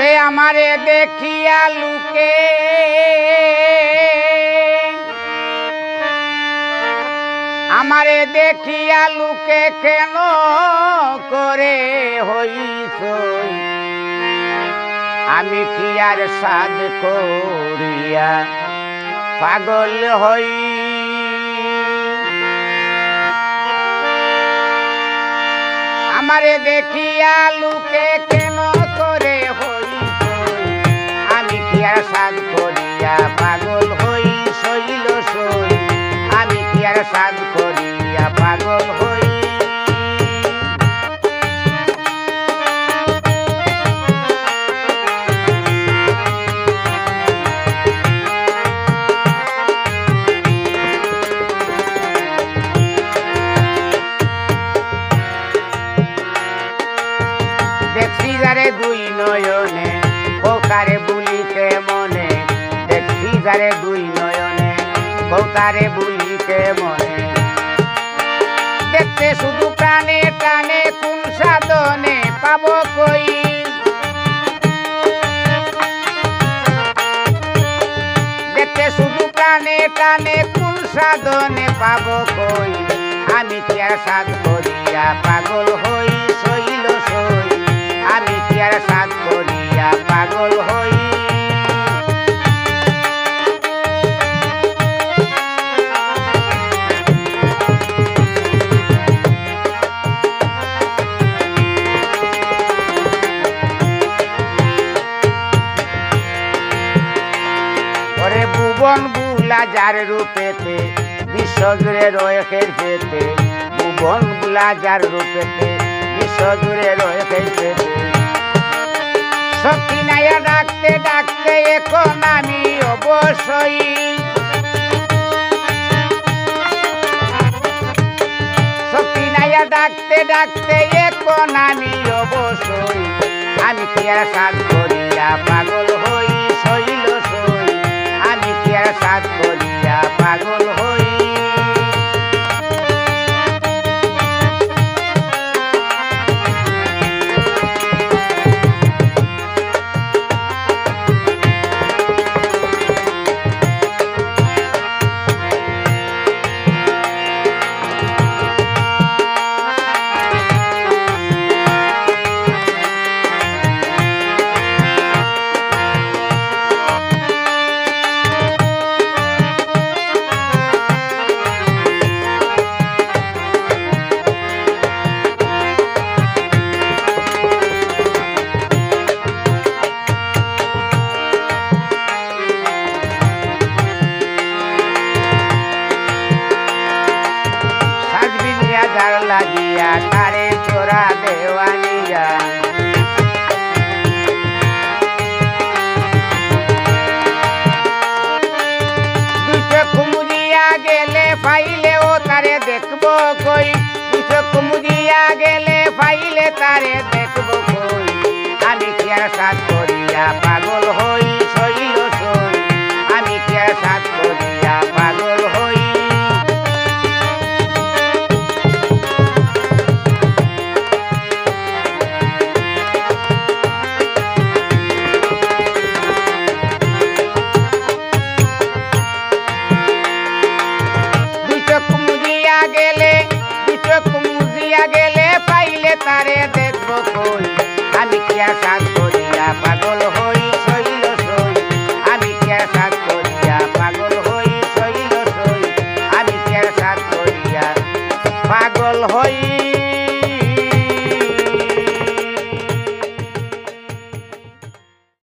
ওরে আমারে দেখিয়া লুকে। আমারে দেখিয়া লুকে কেন করে হইস আমি কি আর সাদ করিয়া পাগল হই? আমারে দেখিয়া লুকে করিয়া যারে দুই নয়নে, কৌতারে বুলিতে মনে। দেখতে শুধু প্রাণে টানে, কোন সাধনে পাবো কই? দেখতে শুধু প্রাণে টানে, কোন সাধনে পাবো কই? আমি কি সাধ করিয়া পাগল হই, সইল সই। ভুবন বুলা যার রূপেতে বিশ্বজুড়ে রয়েছে পেতে ভুবন বুলা যার রূপেতে বিশ্বজুড়ে রয়েছে পেতে শক্তি নাইয়া ডাকতে ডাকতে এখন আমি অবশ্যই। ডাকতে ডাকতে এখন আমি অবশ্যই। আমি কি আর সাত করিয়া লাগিয়া তারে তোরা দেওয়ানিয়া? দুইশো কুমুরিয়া গেলে পাইলে ও তারে দেখব কই? আমি কি আর সাত করিয়া গেলে দুই চোখ মুজিয়া গেলে পাইলে তারে দেখব আমি কি আশা করিয়া পাগল